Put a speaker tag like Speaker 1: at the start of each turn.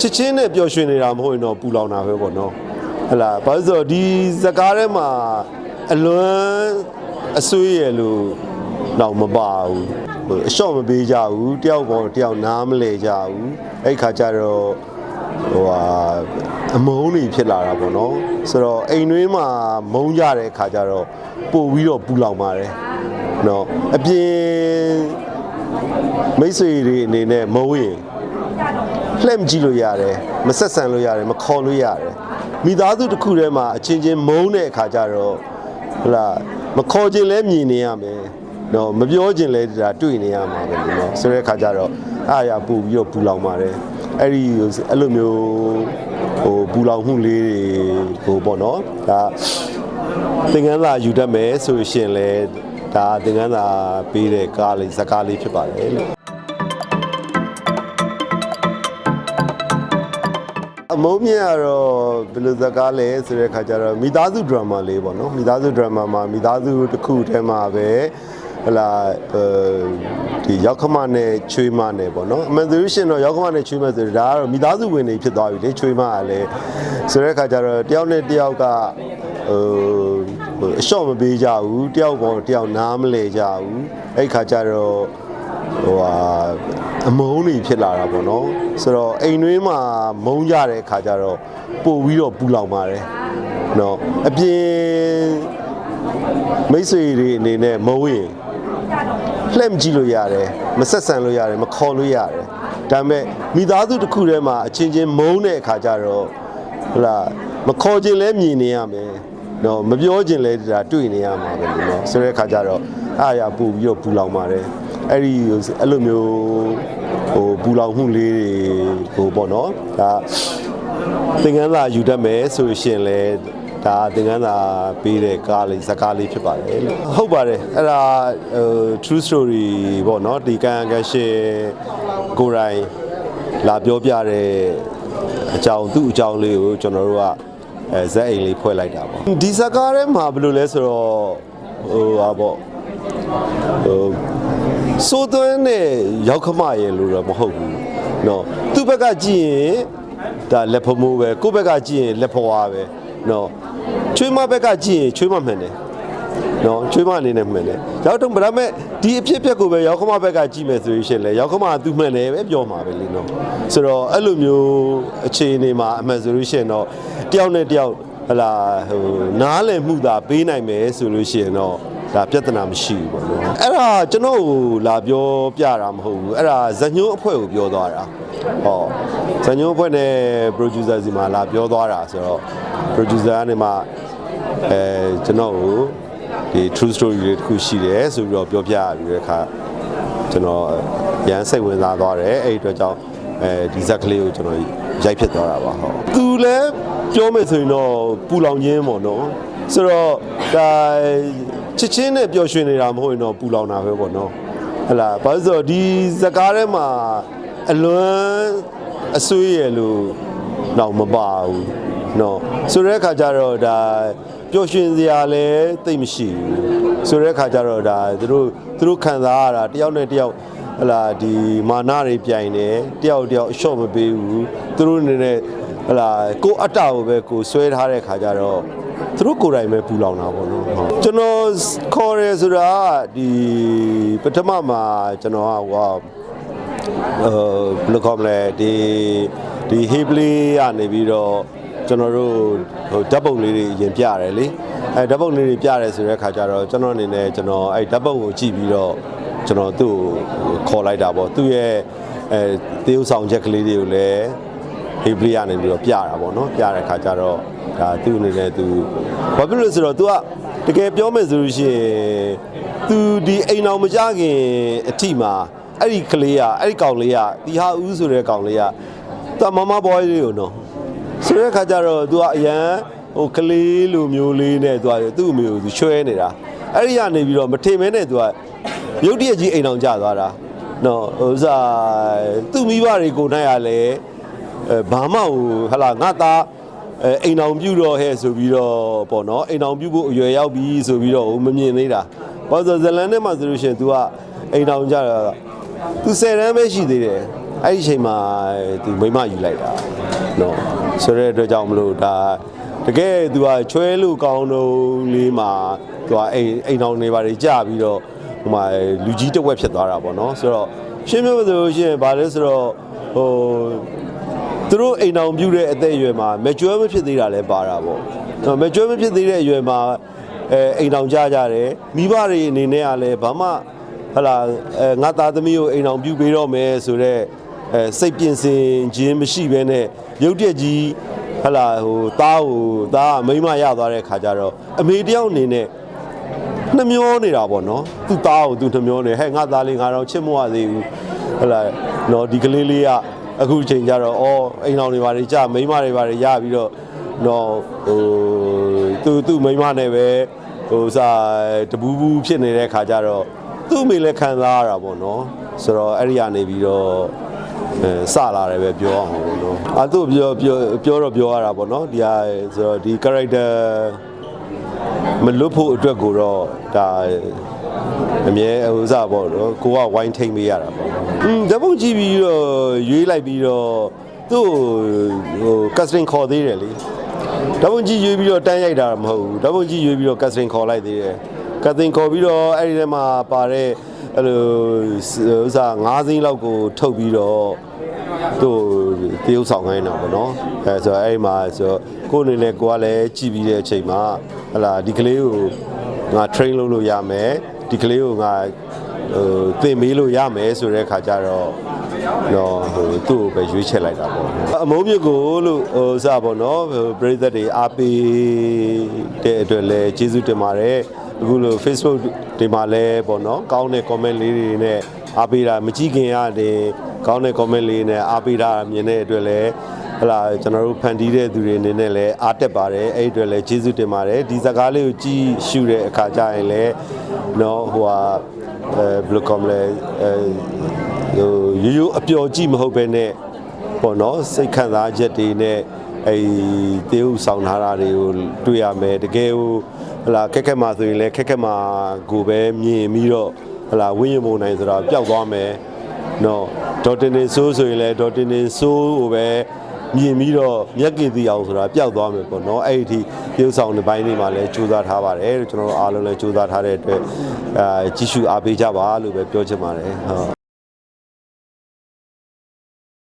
Speaker 1: ချစ်ချင်းနဲ့ပျော်ရွှင်နေတာမဟုတ်ရင်တော့ပူလောင်တာပဲပေါ့နော်ဟလာဘာလို့လဲဆိုတော့ဒီဇကားထဲမှာအလွန်အဆွေးရလို့တော့မပါဘူးဟိုအလျှော့မပေးကြဘူးတယောက်ပေါ်တယောက်နားမလဲကြဘူးအဲ့ခါကျတော့ဟိုဟာအမုန်းတွေဖြစ်လာတာပေါ့နော်ဆိုတော့အိမ်တွင်းမှာမုန်းကြတဲ့ခါကျတော့ပို့ပြီးတော့ပူလောင်ပါတယ်နော်အပြင်မိတ်ဆွေတွေအနေနဲ့မုန်းရင် လှည့်မကြည့်လို့ရတယ်မဆက်ဆံလို့ရတယ်မခေါ်လို့ရတယ်မိသားစုတစ်ခုထဲမှာအချင်းချင်းမုန်းတဲ့အခါကျတော့ဟလာမခေါ်ခြင်းလဲမြင်နေရမယ်နော်မပြောခြင်းလဲဒါတွေ့နေရမှာပဲဒီနော်ဆိုတဲ့အခါကျတော့အားရပူပြီးတော့ပူလောင်ပါတယ်အဲ့ဒီအဲ့လိုမျိုးဟိုပူလောင်မှုလေးတွေဟိုပေါ့နော်ဒါသင်္ကန်းစာယူတတ်မယ်ဆိုရှင်လဲဒါသင်္ကန်းစာပေးတဲ့ကားလေးဇကားလေးဖြစ်ပါတယ်လို့ အမုန်းမြင့်ကတော့ဘယ်လိုဇာတ်ကားလဲဆိုတဲ့ခါကျတော့မိသားစုဒရမာလေးပေါ့နော်မိသားစုဒရမာမှာမိသားစုတစ်ခုထဲမှာပဲဟလာအဲဒီရောက်ခမနဲ့ချွေးမနဲ့ပေါ့နော်အမှန်ဆိုလို့ရှိရင်တော့ရောက်ခမနဲ့ချွေးမဆိုတော့ဒါကတော့မိသားစုဝင်တွေဖြစ်သွားပြီလေချွေးမကလည်းဆိုတဲ့ခါကျတော့တယောက်နဲ့တယောက်ကဟိုဟိုအလျှော့မပေးကြဘူးတယောက်ပေါ်တယောက်နားမလဲကြဘူးအဲ့ခါကျတော့ဟိုဟာ အမုန်းတွေဖြစ်လာတာပေါ့နော်ဆိုတော့အိမ်တွင်းမှာမုန်းကြတဲ့အခါကျတော့ပို့ပြီးတော့ပူလောင်ပါတယ်နော်အပြင်မိတ်ဆွေတွေအနေနဲ့မုန်းရင်လှည့်မကြည့်လို့ရတယ်မဆက်ဆံလို့ရတယ်မခေါ်လို့ရတယ်ဒါပေမဲ့မိသားစုတစ်ခုထဲမှာအချင်းချင်းမုန်းတဲ့အခါကျတော့ဟလာမခေါ်ခြင်းလဲမြင်နေရမယ်နော်မပြောခြင်းလဲဒါတွေ့နေရမှာပဲလို့နော်ဆိုတဲ့အခါကျတော့အားရပူပြီးတော့ပူလောင်ပါတယ် အဲ့ဒီအဲ့လိုမျိုးဟိုပူလောင်မှုလေးတွေဟိုပေါ့နော်ဒါသင်္ကန်းစာယူတတ်မယ်ဆိုရှင်လဲဒါသင်္ကန်းစာပေးတဲ့ကားလေးဇာကားလေးဖြစ်ပါတယ်လို့ဟုတ်ပါတယ်အဲ့ဒါဟို true story ပေါ့နော်ဒီကန်ကန်ရှင်ကိုယ်တိုင်လာပြောပြတဲ့အကြောင်းသူ့အကြောင်းလေးကိုကျွန်တော်တို့ကအဲဇက်အိမ်လေးဖွဲ့လိုက်တာပေါ့ဒီဇာကားထဲမှာဘယ်လိုလဲဆိုတော့ဟိုဟာပေါ့ဟို စိုးသွင်းနဲ့ရောက်ခမရဲ့လို့တော့မဟုတ်ဘူးเนาะသူ့ဘက်ကကြည့်ရင်ဒါလက်ဖမိုးပဲကိုယ့်ဘက်ကကြည့်ရင်လက်ဖွားပဲเนาะချွေးမဘက်ကကြည့်ရင်ချွေးမမှန်တယ်เนาะချွေးမအနေနဲ့မှန်တယ်ရောက်တော့ဗဒါမဲ့ဒီအဖြစ်အပျက်ကိုပဲရောက်ခမဘက်ကကြည့်မယ်ဆိုရင်ရှင်လေရောက်ခမကသူမှန်တယ်ပဲပြောမှာပဲလေเนาะဆိုတော့အဲ့လိုမျိုးအခြေအနေမှာအမှန်ဆိုလို့ရှိရင်တော့တယောက်နဲ့တယောက်ဟလာဟိုနားလည်မှုသာပေးနိုင်မယ်ဆိုလို့ရှိရင်တော့ ဒါပြဿနာမရှိဘူးပေါ့နော်အဲ့ဒါကျွန်တော်ကိုလာပြောပြတာမဟုတ်ဘူးအဲ့ဒါဇညုံအဖွဲ့ကိုပြောသွားတာဟောဇညုံအဖွဲ့နဲ့ producer စီမှာလာပြောသွားတာဆိုတော့ producer ကနေမှအဲကျွန်တော်ကိုဒီ true story တွေတစ်ခုရှိတယ်ဆိုပြီးတော့ပြောပြရပြီးတဲ့အခါကျွန်တော်ရမ်းစိတ်ဝင်စားသွားတယ်အဲ့ဒီအတွက်ကြောင့်အဲဒီဇက်ကလေးကိုကျွန်တော်ရိုက်ဖြစ်သွားတာပါဟောသူလည်းပြောမယ်ဆိုရင်တော့ပူလောင်ခြင်းပေါ့နော်ဆိုတော့ဒါ ချစ်ချင်းနဲ့ပျော်ရွှင်နေတာမဟုတ်ရင်တော့ပူလောင်တာပဲပေါ့နော်ဟလာဘာလို့ဆိုတော့ဒီဇကားထဲမှာအလွန်အဆွေးရလို့တော့မပါဘူးနော်ဆိုတဲ့အခါကျတော့ဒါပျော်ရွှင်စရာလည်းတိတ်မရှိဘူးဆိုတဲ့အခါကျတော့ဒါသူတို့သူတို့ခံစားရတာတယောက်နဲ့တယောက်ဟလာဒီမာနတွေပြိုင်တယ်တယောက်တယောက်အလျှော့မပေးဘူးသူတို့အနေနဲ့ဟလာကိုအတ္တကိုပဲကိုဆွဲထားတဲ့ခါကျတော့သူတို့ကိုယ်တိုင်ပဲပူလောင်တာပေါ့နော် ကျွန်တော်ခေါ်ရဲဆိုတာဒီပထမမှာကျွန်တော်ကဟိုကဟိုဘယ်လိုခေါ်မလဲဒီဒီ Hebley ကနေပြီးတော့ကျွန်တော်တို့ဟိုဓာတ်ပုံလေးတွေအရင်ပြရတယ်လေအဲဓာတ်ပုံလေးတွေပြရတယ်ဆိုတဲ့အခါကျတော့ကျွန်တော်အနေနဲ့ကျွန်တော်အဲဓာတ်ပုံကိုကြည့်ပြီးတော့ကျွန်တော်သူ့ကိုခေါ်လိုက်တာပေါ့သူ့ရဲ့အဲတေးဥဆောင်ချက်ကလေးတွေကိုလည်းဟေးပလီကနေပြီးတော့ပြတာပေါ့နော်ပြတဲ့ခါကျတော့ဒါသူ့အနေနဲ့သူဘာဖြစ်လို့လဲဆိုတော့ तू က တကယ်ပြောမယ်ဆိုလို့ရှိရင် तू ဒီအိမ်အောင်မကြခင်အထိမှာအဲ့ဒီကလေးကအဲ့ဒီကောင်လေးကဒီဟာဦးဆိုတဲ့ကောင်လေးကသူကမမဘွားလေးကိုနော်ဆိုတဲ့ခါကျတော့ तू ကအရန်ဟိုကလေးလိုမျိုးလေးနဲ့ तू ကသူ့အမေကို तू ချွဲနေတာအဲ့ဒီကနေပြီးတော့မထေမဲနဲ့ तू ကရုတ်တရက်ကြီးအိမ်အောင်ကြသွားတာနော်ဟိုစားသူ့မိဘတွေကိုနိုင်ရလဲ အဲဘာမှဟိုဟလာငါသား အဲအိမ်အောင်ပြုတော့ဟဲ့ဆိုပြီးတော့ပေါ့နော်အိမ်အောင်ပြုဖို့အရွယ်ရောက်ပြီဆိုပြီးတော့ဟိုမမြင်သေးတာဘာလို့ဆိုဇလန်နဲ့မှဆိုလို့ရှိရင် तू ကအိမ်အောင်ကြတာ तू 10တန်းပဲရှိသေးတယ်အဲ့ဒီအချိန်မှာသူမိမယူလိုက်တာနော်ဆိုတဲ့အတွက်ကြောင့်မလို့ဒါတကယ်သူကချွဲလူကောင်းတော့လေးမှာသူကအိမ်အိမ်တော်နေပါတွေကြာပြီးတော့ဟိုမှာလူကြီးတစ်ဝက်ဖြစ်သွားတာပေါ့နော်ဆိုတော့ရှင်းပြမလို့ရှင်းဘာလဲဆိုတော့ဟို သူတို့အိမ်အောင်ပြုတဲ့အသက်အရွယ်မှာမကျွဲမဖြစ်သေးတာလည်းပါတာပေါ့။မကျွဲမဖြစ်သေးတဲ့အရွယ်မှာအဲအိမ်အောင်ကြကြတယ်မိဘတွေအနေနဲ့ကလည်းဘာမှဟလာအဲငါသားသမီးကိုအိမ်အောင်ပြုပေးတော့မယ်ဆိုတော့အဲစိတ်ပြင်ဆင်ခြင်းမရှိဘဲနဲ့ရုပ်တရက်ကြီးဟလာဟိုသားကိုသားကမိန်းမရသွားတဲ့ခါကျတော့အမေတယောက်အနေနဲ့နှမျောနေတာပေါ့နော်သူ့သားကိုသူနှမျောနေဟဲ့ငါသားလေးငါတော့ချစ်မဝသေးဘူးဟလာနော်ဒီကလေးလေးက အခုချိန်ကျတော့အော်အိမ်အောင်တွေဘာတွေကြာမိန်းမတွေဘာတွေရပြီးတော့နော်ဟိုသူသူ့မိန်းမနဲ့ပဲဟိုစားတပူးဘူးဖြစ်နေတဲ့ခါကျတော့သူ့မိလည်းခံစားရတာပေါ့နော်ဆိုတော့အဲ့ဒီကနေပြီးတော့အဲစလာတယ်ပဲပြောအောင်ပေါ့နော်အာသူ့ပြောပြောပြောတော့ပြောရတာပေါ့နော်ဒီဟာဆိုတော့ဒီ character မလွတ်ဖို့အတွက်ကိုတော့ဒါ အမြဲဟိုစားပေါ့နော်ကိုကဝိုင်းထိန်ပေးရတာပေါ့อืมဓာတ်ပုံကြည့်ပြီးတော့ရွေးလိုက်ပြီးတော့သူ့ဟို casting ခေါ်သေးတယ်လေဓာတ်ပုံကြည့်ရွေးပြီးတော့တန်းရိုက်တာမဟုတ်ဘူးဓာတ်ပုံကြည့်ရွေးပြီးတော့ casting ခေါ်လိုက်သေးတယ် casting ခေါ်ပြီးတော့အဲ့ဒီထဲမှာပါတဲ့အဲ့လိုဥစား၅စိမ်းလောက်ကိုထုတ်ပြီးတော့သူ့တရုပ်ဆောင်ခိုင်းတာပေါ့နော်အဲဆိုတော့အဲ့ဒီမှာဆိုတော့ကိုယ်အနေနဲ့ကိုကလည်းကြည်ပြီးတဲ့အချိန်မှာဟလာဒီကလေးကိုငါ train လုပ်လို့ရမယ် ဒီကလေးကိုငါဟိုသင်မေးလို့ရမယ်ဆိုတဲ့ခါကျတော့တော့ဟိုသူ့ကိုပဲရွေးချယ်လိုက်တာပေါ့အမုန်းမြစ်ကိုလို့ဟိုစပေါ့နော်ဟိုပရိသတ်တွေအားပေးတဲ့အတွက်လည်းကျေးဇူးတင်ပါတယ်အခုလို့ Facebook တွေမှာလည်းပေါ့နော်ကောင်းတဲ့ comment လေးတွေနဲ့အားပေးတာမကြည့်ခင်ရတယ်ကောင်းတဲ့ comment လေးနဲ့အားပေးတာမြင်တဲ့အတွက်လည်း ဟလာကျွန်တော်တို့ဖန်တီးတဲ့သူတွေအနေနဲ့လည်းအားတက်ပါတယ်အဲ့ဒီအတွက်လည်းကျေးဇူးတင်ပါတယ်ဒီစကားလေးကိုကြည့်ရှုတဲ့အခါကျရင်လည်းနော်ဟိုဟာအဲဘယ်လိုကောမလဲအဲဟိုရိုးရိုးအပျော်ကြည့်မဟုတ်ဘဲနဲ့ပေါ့နော်စိတ်ခံစားချက်တွေနဲ့အဲတေးဥဆောင်ထားတာတွေကိုတွေ့ရမယ်တကယ်ဟိုဟလာခက်ခက်မှာဆိုရင်လည်းခက်ခက်မှာကိုပဲမြင်ပြီးတော့ဟလာဝင်းရမုံနိုင်ဆိုတာပျောက်သွားမယ်နော်ဒေါ်တင်နေဆိုးဆိုရင်လည်းဒေါ်တင်နေဆိုးကိုပဲ မြင်ပြီးတော့မျက်ကင်သိအောင်ဆိုတာပျောက်သွားမယ်ပေါ့နော်အဲ့ဒီတေးဥဆောင်တဲ့ဘိုင်းတွေမှာလည်းကြိုးစားထားပါတယ်ကျွန်တော်တို့အားလုံးလည်းကြိုးစားထားတဲ့အတွက်အာကြည့်ရှုအားပေးကြပါလို့ပဲပြောချင်ပါတယ်ဟုတ်